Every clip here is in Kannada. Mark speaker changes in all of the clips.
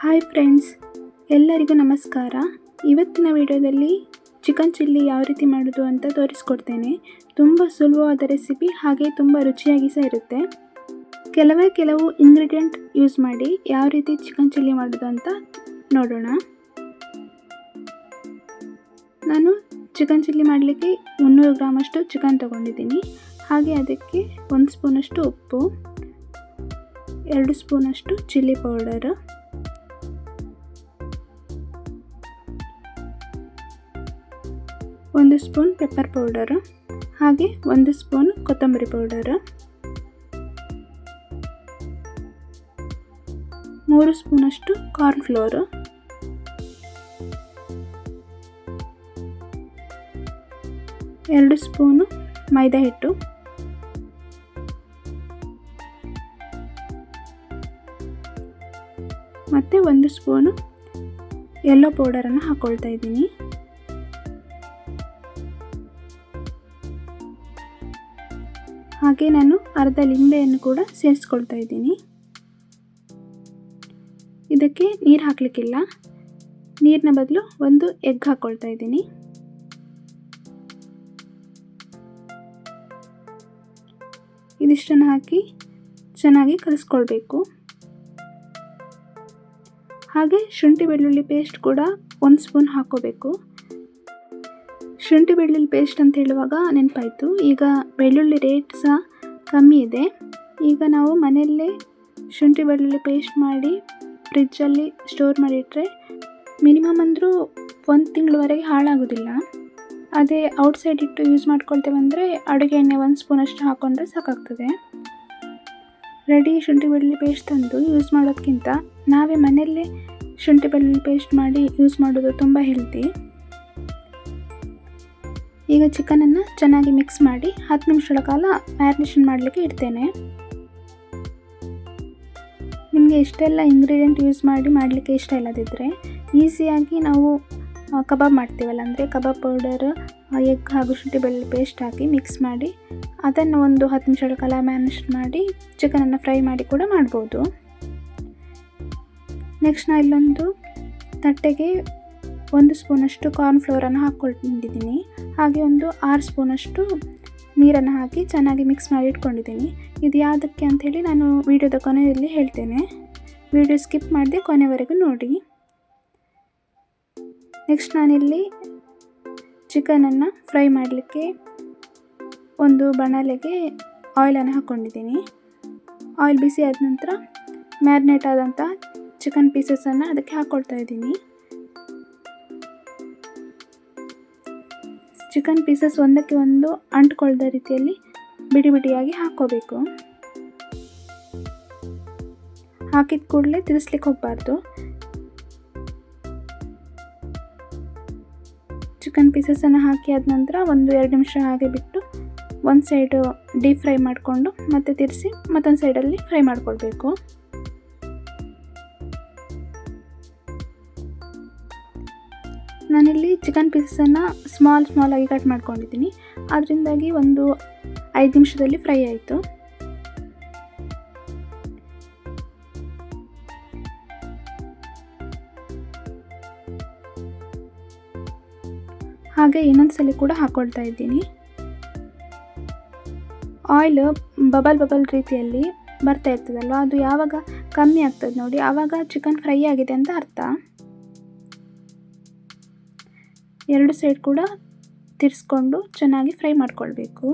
Speaker 1: ಹಾಯ್ ಫ್ರೆಂಡ್ಸ್ ಎಲ್ಲರಿಗೂ ನಮಸ್ಕಾರ. ಇವತ್ತಿನ ವಿಡಿಯೋದಲ್ಲಿ ಚಿಕನ್ ಚಿಲ್ಲಿ ಯಾವ ರೀತಿ ಮಾಡೋದು ಅಂತ ತೋರಿಸ್ಕೊಡ್ತೇನೆ. ತುಂಬ ಸುಲಭವಾದ ರೆಸಿಪಿ ಹಾಗೆ ತುಂಬ ರುಚಿಯಾಗಿ ಸಹ ಇರುತ್ತೆ. ಕೆಲವೇ ಕೆಲವು ಇಂಗ್ರೀಡಿಯೆಂಟ್ ಯೂಸ್ ಮಾಡಿ ಯಾವ ರೀತಿ ಚಿಕನ್ ಚಿಲ್ಲಿ ಮಾಡೋದು ಅಂತ ನೋಡೋಣ. ನಾನು ಚಿಕನ್ ಚಿಲ್ಲಿ ಮಾಡಲಿಕ್ಕೆ ಮುನ್ನೂರು ಗ್ರಾಮಷ್ಟು ಚಿಕನ್ ತಗೊಂಡಿದ್ದೀನಿ. ಹಾಗೆ ಅದಕ್ಕೆ ಒಂದು ಸ್ಪೂನಷ್ಟು ಉಪ್ಪು, ಎರಡು ಸ್ಪೂನಷ್ಟು ಚಿಲ್ಲಿ ಪೌಡರ್ ಒಂದು ಸ್ಪೂನ್ ಪೆಪ್ಪರ್ ಪೌಡರ್ ಹಾಗೆ ಒಂದು ಸ್ಪೂನ್ ಕೊತ್ತಂಬರಿ ಪೌಡರ್ ಮೂರು ಸ್ಪೂನಷ್ಟು ಕಾರ್ನ್ ಫ್ಲೋರು ಎರಡು ಸ್ಪೂನು ಮೈದಾ ಹಿಟ್ಟು, ಮತ್ತು ಒಂದು ಸ್ಪೂನು ಯೆಲ್ಲೋ ಪೌಡರನ್ನು ಹಾಕ್ಕೊಳ್ತಾ ಇದ್ದೀನಿ. ಹಾಗೆ ನಾನು ಅರ್ಧ ಲಿಂಬೆಯನ್ನು ಕೂಡ ಸೇರಿಸ್ಕೊಳ್ತಾ ಇದ್ದೀನಿ. ಇದಕ್ಕೆ ನೀರು ಹಾಕಲಿಕ್ಕಿಲ್ಲ. ನೀರಿನ ಬದಲು ಒಂದು ಎಗ್ ಹಾಕ್ಕೊಳ್ತಾ ಇದ್ದೀನಿ. ಇದಿಷ್ಟನ್ನು ಹಾಕಿ ಚೆನ್ನಾಗಿ ಕಲಿಸ್ಕೊಳ್ಬೇಕು. ಹಾಗೆ ಶುಂಠಿ ಬೆಳ್ಳುಳ್ಳಿ ಪೇಸ್ಟ್ ಕೂಡ ಒಂದು ಸ್ಪೂನ್ ಹಾಕ್ಕೋಬೇಕು ಶುಂಠಿ ಬೆಳ್ಳುಳ್ಳಿ ಪೇಸ್ಟ್ ಅಂತ ಹೇಳುವಾಗ ನೆನಪಾಯಿತು. ಈಗ ಬೆಳ್ಳುಳ್ಳಿ ರೇಟ್ ಸಹ ಕಮ್ಮಿ ಇದೆ. ಈಗ ನಾವು ಮನೆಯಲ್ಲೇ ಶುಂಠಿ ಬೆಳ್ಳುಳ್ಳಿ ಪೇಸ್ಟ್ ಮಾಡಿ ಫ್ರಿಜ್ಜಲ್ಲಿ ಸ್ಟೋರ್ ಮಾಡಿಟ್ರೆ ಮಿನಿಮಮ್ ಅಂದರೂ ಒಂದು ತಿಂಗಳವರೆಗೆ ಹಾಳಾಗೋದಿಲ್ಲ. ಅದೇ ಔಟ್ಸೈಡ್ ಇಟ್ಟು ಯೂಸ್ ಮಾಡ್ಕೊಳ್ತೇವಂದರೆ ಅಡುಗೆ ಎಣ್ಣೆ ಒಂದು ಸ್ಪೂನಷ್ಟು ಹಾಕ್ಕೊಂಡ್ರೆ ಸಾಕಾಗ್ತದೆ. ರೆಡಿ ಶುಂಠಿ ಬೆಳ್ಳುಳ್ಳಿ ಪೇಸ್ಟ್ ತಂದು ಯೂಸ್ ಮಾಡೋದಕ್ಕಿಂತ ನಾವೇ ಮನೆಯಲ್ಲೇ ಶುಂಠಿ ಬೆಳ್ಳುಳ್ಳಿ ಪೇಸ್ಟ್ ಮಾಡಿ ಯೂಸ್ ಮಾಡೋದು ತುಂಬ ಹೆಲ್ತಿ ಈಗ ಚಿಕನನ್ನು ಚೆನ್ನಾಗಿ ಮಿಕ್ಸ್ ಮಾಡಿ ಹತ್ತು ನಿಮಿಷಗಳ ಕಾಲ ಮ್ಯಾರಿನೇಷನ್ ಮಾಡಲಿಕ್ಕೆ ಇಡ್ತೇನೆ. ನಿಮಗೆ ಇಷ್ಟೆಲ್ಲ ಇಂಗ್ರೀಡಿಯೆಂಟ್ ಯೂಸ್ ಮಾಡಿ ಮಾಡಲಿಕ್ಕೆ ಇಷ್ಟ ಇಲ್ಲದಿದ್ದರೆ ಈಸಿಯಾಗಿ ನಾವು ಕಬಾಬ್ ಮಾಡ್ತೀವಲ್ಲ, ಅಂದರೆ ಕಬಾಬ್ ಪೌಡರ್ ಎಗ್ ಹಾಗೂ ಶುಂಠಿ ಬೆಳ್ಳುಳ್ಳಿ ಪೇಸ್ಟ್ ಹಾಕಿ ಮಿಕ್ಸ್ ಮಾಡಿ ಅದನ್ನು ಒಂದು ಹತ್ತು ನಿಮಿಷಗಳ ಕಾಲ ಮ್ಯಾರಿನೇಷನ್ ಮಾಡಿ ಚಿಕನನ್ನು ಫ್ರೈ ಮಾಡಿ ಕೂಡ ಮಾಡ್ಬೋದು. ನೆಕ್ಸ್ಟ್ ನಾ ಇಲ್ಲೊಂದು ತಟ್ಟೆಗೆ ಒಂದು ಸ್ಪೂನಷ್ಟು ಕಾರ್ನ್ ಫ್ಲೋರನ್ನು ಹಾಕ್ಕೊಂಡಿದ್ದೀನಿ ಹಾಗೆ ಒಂದು ಆರು ಸ್ಪೂನಷ್ಟು ನೀರನ್ನು ಹಾಕಿ ಚೆನ್ನಾಗಿ ಮಿಕ್ಸ್ ಮಾಡಿ ಇಟ್ಕೊಂಡಿದ್ದೀನಿ. ಇದು ಯಾವುದಕ್ಕೆ ಅಂಥೇಳಿ ನಾನು ವಿಡಿಯೋದ ಕೊನೆಯಲ್ಲಿ ಹೇಳ್ತೇನೆ. ವಿಡಿಯೋ ಸ್ಕಿಪ್ ಮಾಡಿದೆ ಕೊನೆವರೆಗೂ ನೋಡಿ. ನೆಕ್ಸ್ಟ್ ನಾನಿಲ್ಲಿ ಚಿಕನನ್ನು ಫ್ರೈ ಮಾಡಲಿಕ್ಕೆ ಒಂದು ಬಣಲೆಗೆ ಆಯಿಲನ್ನು ಹಾಕ್ಕೊಂಡಿದ್ದೀನಿ. ಆಯಿಲ್ ಬಿಸಿ ಆದ ನಂತರ ಮ್ಯಾರಿನೇಟ್ ಆದಂಥ ಚಿಕನ್ ಪೀಸಸನ್ನು ಅದಕ್ಕೆ ಹಾಕ್ಕೊಳ್ತಾ ಇದ್ದೀನಿ. ಚಿಕನ್ ಪೀಸಸ್ ಒಂದಕ್ಕೆ ಒಂದು ಅಂಟ್ಕೊಳ್ದ ರೀತಿಯಲ್ಲಿ ಬಿಡಿ ಬಿಡಿಯಾಗಿ ಹಾಕ್ಕೋಬೇಕು. ಹಾಕಿದ ಕೂಡಲೇ ತಿರ್ಸ್ಲಿಕ್ಕೆ ಹೋಗಬಾರ್ದು. ಚಿಕನ್ ಪೀಸಸನ್ನು ಹಾಕಿ ಆದ ನಂತರ ಒಂದು ಎರಡು ನಿಮಿಷ ಹಾಗೆ ಬಿಟ್ಟು ಒಂದು ಸೈಡು ಡೀಪ್ ಫ್ರೈ ಮಾಡಿಕೊಂಡು ಮತ್ತೆ ತಿರ್ಸಿ ಮತ್ತೊಂದು ಸೈಡಲ್ಲಿ ಫ್ರೈ ಮಾಡ್ಕೊಳ್ಬೇಕು. ನಾನಿಲ್ಲಿ ಚಿಕನ್ ಪೀಸನ್ನು ಸ್ಮಾಲ್ ಸ್ಮಾಲಾಗಿ ಕಟ್ ಮಾಡ್ಕೊಂಡಿದ್ದೀನಿ. ಅದರಿಂದಾಗಿ ಒಂದು ಐದು ನಿಮಿಷದಲ್ಲಿ ಫ್ರೈ ಆಯಿತು. ಹಾಗೆ ಇನ್ನೊಂದು ಸಲ ಕೂಡ ಹಾಕ್ಕೊಳ್ತಾ ಇದ್ದೀನಿ. ಆಯಿಲ್ ಬಬಲ್ ಬಬಲ್ ರೀತಿಯಲ್ಲಿ ಬರ್ತಾ ಇರ್ತದಲ್ವ? ಅದು ಯಾವಾಗ ಕಮ್ಮಿ ಆಗ್ತದೆ ನೋಡಿ. ಆವಾಗ ಚಿಕನ್ ಫ್ರೈ ಆಗಿದೆ ಅಂತ ಅರ್ಥ. ಎರಡು ಸೈಡ್ ಕೂಡ ತಿರ್ಸ್ಕೊಂಡು ಚೆನ್ನಾಗಿ ಫ್ರೈ ಮಾಡ್ಕೊಳ್ಬೇಕು.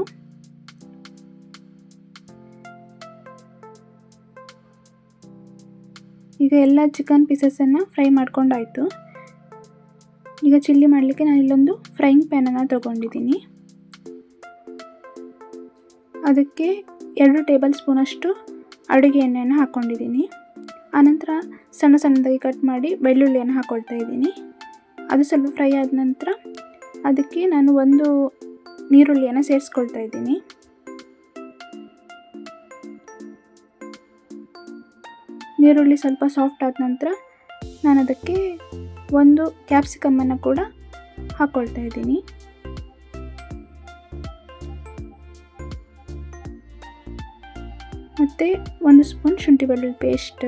Speaker 1: ಈಗ ಎಲ್ಲ ಚಿಕನ್ ಪೀಸಸನ್ನು ಫ್ರೈ ಮಾಡ್ಕೊಂಡಾಯಿತು. ಈಗ ಚಿಲ್ಲಿ ಮಾಡಲಿಕ್ಕೆ ನಾನು ಇಲ್ಲೊಂದು ಫ್ರೈಯಿಂಗ್ ಪ್ಯಾನನ್ನು ತೊಗೊಂಡಿದ್ದೀನಿ. ಅದಕ್ಕೆ ಎರಡು ಟೇಬಲ್ ಸ್ಪೂನಷ್ಟು ಅಡುಗೆ ಎಣ್ಣೆಯನ್ನು ಹಾಕ್ಕೊಂಡಿದ್ದೀನಿ ಆನಂತರ ಸಣ್ಣ ಸಣ್ಣದಾಗಿ ಕಟ್ ಮಾಡಿ, ಬೆಳ್ಳುಳ್ಳಿಯನ್ನು ಹಾಕ್ಕೊಳ್ತಾ ಇದ್ದೀನಿ. ಅದು ಸ್ವಲ್ಪ ಫ್ರೈ ಆದ ನಂತರ ಅದಕ್ಕೆ ನಾನು ಒಂದು ನೀರುಳ್ಳಿಯನ್ನು ಸೇರಿಸ್ಕೊಳ್ತಾ ಇದ್ದೀನಿ. ನೀರುಳ್ಳಿ ಸ್ವಲ್ಪ ಸಾಫ್ಟ್ ಆದ ನಂತರ ನಾನು ಅದಕ್ಕೆ ಒಂದು ಕ್ಯಾಪ್ಸಿಕಮ್ಮನ್ನು ಕೂಡ ಹಾಕ್ಕೊಳ್ತಾ ಇದ್ದೀನಿ. ಮತ್ತು ಒಂದು ಸ್ಪೂನ್ ಶುಂಠಿ ಬೆಳ್ಳುಳ್ಳಿ ಪೇಸ್ಟ್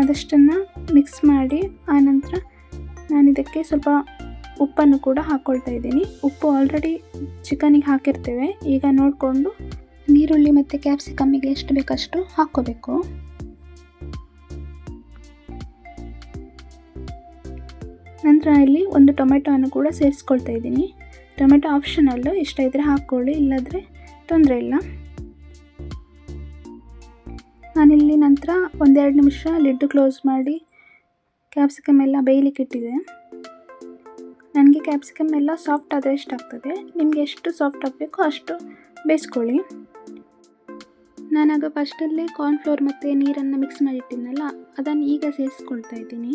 Speaker 1: ಅದಷ್ಟನ್ನು ಮಿಕ್ಸ್ ಮಾಡಿ, ಆನಂತರ ನಾನು ಇದಕ್ಕೆ ಸ್ವಲ್ಪ ಉಪ್ಪನ್ನು ಕೂಡ ಹಾಕ್ಕೊಳ್ತಾ ಇದ್ದೀನಿ. ಉಪ್ಪು ಆಲ್ರೆಡಿ ಚಿಕನಿಗೆ ಹಾಕಿರ್ತೇವೆ. ಈಗ ನೋಡಿಕೊಂಡು ನೀರುಳ್ಳಿ ಮತ್ತು ಕ್ಯಾಪ್ಸಿಕಮ್ಮಿಗೆ ಎಷ್ಟು ಬೇಕಷ್ಟು ಹಾಕ್ಕೋಬೇಕು. ನಂತರ ಇಲ್ಲಿ ಒಂದು ಟೊಮೆಟೊವನ್ನು ಕೂಡ ಸೇರಿಸ್ಕೊಳ್ತಾ ಇದ್ದೀನಿ. ಟೊಮೆಟೊ ಆಪ್ಷನಲ್ಲು ಇಷ್ಟ ಇದ್ದರೆ ಹಾಕ್ಕೊಳ್ಳಿ, ಇಲ್ಲಾದರೆ ತೊಂದರೆ ಇಲ್ಲ. ನಾನಿಲ್ಲಿ ನಂತರ ಒಂದೆರಡು ನಿಮಿಷ ಲಿಡ್ ಕ್ಲೋಸ್ ಮಾಡಿ ಕ್ಯಾಪ್ಸಿಕಮ್ ಎಲ್ಲ ಬೇಯಲಿಕ್ಕೆ ಇಟ್ಟಿದೆ. ನನಗೆ ಕ್ಯಾಪ್ಸಿಕಮ್ ಎಲ್ಲ ಸಾಫ್ಟ್ ಆದರೆ ಇಷ್ಟ ಆಗ್ತದೆ. ನಿಮಗೆ ಎಷ್ಟು ಸಾಫ್ಟ್ ಆಗಬೇಕೋ ಅಷ್ಟು ಬೇಯಿಸ್ಕೊಳ್ಳಿ. ನಾನಾಗ ಫಸ್ಟಲ್ಲೇ ಕಾರ್ನ್ಫ್ಲೋರ್ ಮತ್ತು ನೀರನ್ನು ಮಿಕ್ಸ್ ಮಾಡಿಟ್ಟಿದ್ನಲ್ಲ, ಅದನ್ನು ಈಗ ಸೇರಿಸ್ಕೊಳ್ತಾ ಇದ್ದೀನಿ.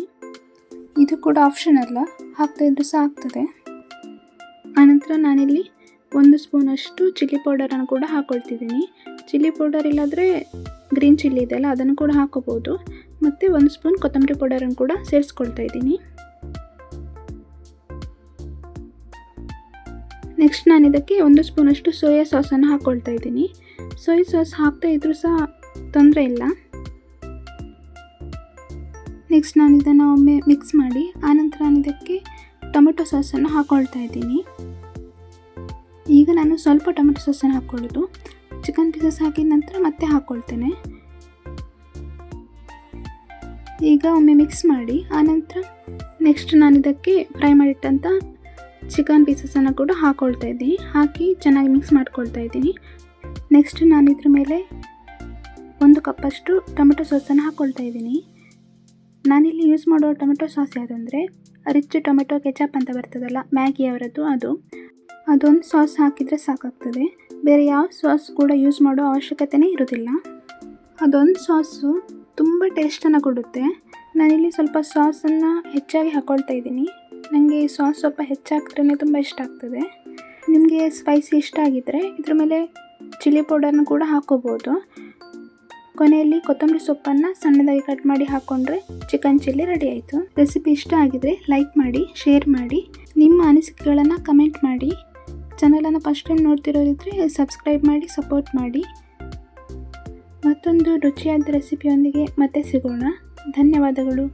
Speaker 1: ಇದು ಕೂಡ ಆಪ್ಷನ್ ಅಲ್ಲ ಹಾಕ್ತಾ ಇದ್ದರೂ ಸಹ ಆಗ್ತದೆ. ಆನಂತರ ನಾನಿಲ್ಲಿ ಸ್ಪೂನಷ್ಟು ಚಿಲ್ಲಿ ಪೌಡರನ್ನು ಕೂಡ ಹಾಕ್ಕೊಳ್ತಿದ್ದೀನಿ ಚಿಲ್ಲಿ ಪೌಡರ್ ಇಲ್ಲಾದರೆ ಗ್ರೀನ್ ಚಿಲ್ಲಿ ಇದೆಯಲ್ಲ ಅದನ್ನು ಕೂಡ ಹಾಕೋಬೋದು. ಮತ್ತು ಒಂದು ಸ್ಪೂನ್ ಕೊತ್ತಂಬರಿ ಪೌಡರನ್ನು ಕೂಡ ಸೇರಿಸ್ಕೊಳ್ತಾ ಇದ್ದೀನಿ. ನೆಕ್ಸ್ಟ್ ನಾನು ಇದಕ್ಕೆ ಒಂದು ಸ್ಪೂನಷ್ಟು ಸೋಯಾ ಸಾಸನ್ನು ಹಾಕ್ಕೊಳ್ತಾ ಇದ್ದೀನಿ. ಸೋಯಾ ಸಾಸ್ ಹಾಕ್ತಾ ಇದ್ರೂ ಸಹ ತೊಂದರೆ ಇಲ್ಲ. ನೆಕ್ಸ್ಟ್ ನಾನು ಇದನ್ನು ಒಮ್ಮೆ ಮಿಕ್ಸ್ ಮಾಡಿ, ಆನಂತರ ನಾನು ಇದಕ್ಕೆ ಟೊಮೆಟೊ ಸಾಸನ್ನು ಹಾಕ್ಕೊಳ್ತಾ ಇದ್ದೀನಿ. ಈಗ ನಾನು ಸ್ವಲ್ಪ ಟೊಮೆಟೊ ಸಾಸನ್ನು ಹಾಕ್ಕೊಳ್ಳೋದು. ಚಿಕನ್ ಪೀಸಸ್ ಹಾಕಿದ ನಂತರ ಮತ್ತೆ ಹಾಕ್ಕೊಳ್ತೇನೆ. ಈಗ ಒಮ್ಮೆ ಮಿಕ್ಸ್ ಮಾಡಿ ಆನಂತರ ನೆಕ್ಸ್ಟ್ ನಾನು ಇದಕ್ಕೆ ಫ್ರೈ ಮಾಡಿಟ್ಟಂಥ ಚಿಕನ್ ಪೀಸಸನ್ನು ಕೂಡ ಹಾಕ್ಕೊಳ್ತಾ ಇದ್ದೀನಿ. ಹಾಕಿ ಚೆನ್ನಾಗಿ ಮಿಕ್ಸ್ ಮಾಡ್ಕೊಳ್ತಾ ಇದ್ದೀನಿ. ನೆಕ್ಸ್ಟ್ ನಾನು ಇದ್ರ ಮೇಲೆ ಒಂದು ಕಪ್ಪಷ್ಟು ಟೊಮೆಟೊ ಸಾಸನ್ನು ಹಾಕ್ಕೊಳ್ತಾ ಇದ್ದೀನಿ. ನಾನಿಲ್ಲಿ ಯೂಸ್ ಮಾಡೋ ಟೊಮೆಟೊ ಸಾಸ್ ಯಾವುದಂದರೆ, ರಿಚ್ ಟೊಮೆಟೊ ಕೆಚಪ್ ಅಂತ ಬರ್ತದಲ್ಲ ಮ್ಯಾಗಿ ಅವರದ್ದು ಅದು. ಅದೊಂದು ಸಾಸ್ ಹಾಕಿದರೆ ಸಾಕಾಗ್ತದೆ. ಬೇರೆ ಯಾವ ಸಾಸ್ ಕೂಡ ಯೂಸ್ ಮಾಡೋ ಅವಶ್ಯಕತೆಯೇ ಇರೋದಿಲ್ಲ. ಅದೊಂದು ಸಾಸು ತುಂಬ ಟೇಸ್ಟನ್ನು ಕೊಡುತ್ತೆ. ನಾನಿಲ್ಲಿ ಸ್ವಲ್ಪ ಸಾಸನ್ನು ಹೆಚ್ಚಾಗಿ ಹಾಕ್ಕೊಳ್ತಾ ಇದ್ದೀನಿ. ನನಗೆ ಸಾಸ್ ಸ್ವಲ್ಪ ಹೆಚ್ಚಾಕಿದ್ರೆ ತುಂಬ ಇಷ್ಟ ಆಗ್ತದೆ. ನಿಮಗೆ ಸ್ಪೈಸಿ ಇಷ್ಟ ಆಗಿದ್ದರೆ ಇದ್ರ ಮೇಲೆ ಚಿಲ್ಲಿ ಪೌಡರ್ನ ಕೂಡ ಹಾಕೋಬೋದು. ಕೊನೆಯಲ್ಲಿ ಕೊತ್ತಂಬರಿ ಸೊಪ್ಪನ್ನು ಸಣ್ಣದಾಗಿ ಕಟ್ ಮಾಡಿ ಹಾಕ್ಕೊಂಡ್ರೆ ಚಿಕನ್ ಚಿಲ್ಲಿ ರೆಡಿ ಆಯಿತು. ರೆಸಿಪಿ ಇಷ್ಟ ಆಗಿದರೆ ಲೈಕ್ ಮಾಡಿ ಶೇರ್ ಮಾಡಿ. ನಿಮ್ಮ ಅನಿಸಿಕೆಗಳನ್ನು ಕಮೆಂಟ್ ಮಾಡಿ. ಚಾನಲನ್ನು ಫಸ್ಟ್ ಟೈಮ್ ನೋಡ್ತಿರೋದಿದ್ರೆ ಸಬ್ಸ್ಕ್ರೈಬ್ ಮಾಡಿ ಸಪೋರ್ಟ್ ಮಾಡಿ. ಮತ್ತೊಂದು ರುಚಿಯಾದ ರೆಸಿಪಿಯೊಂದಿಗೆ ಮತ್ತೆ ಸಿಗೋಣ. ಧನ್ಯವಾದಗಳು.